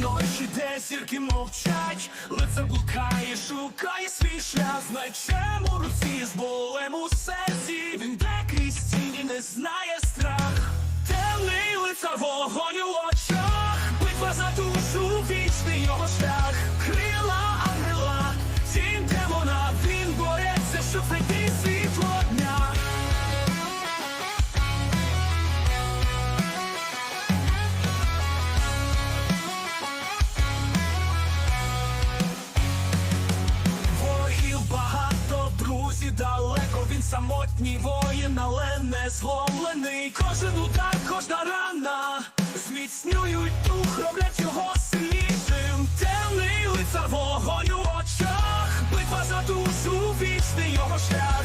ночі, де зірки мовчать, лице блукає, шукає свій шлях, знай чому руці, з болем у серці, він де крізь не знає страх, темний лицар вогонь у очах, самотній воїн, але не зломлений. Кожен удар, кожна рана зміцнюють дух, роблять його сильнішим. Темний лицар вогонь у очах, битва за душу, вічний його шлях.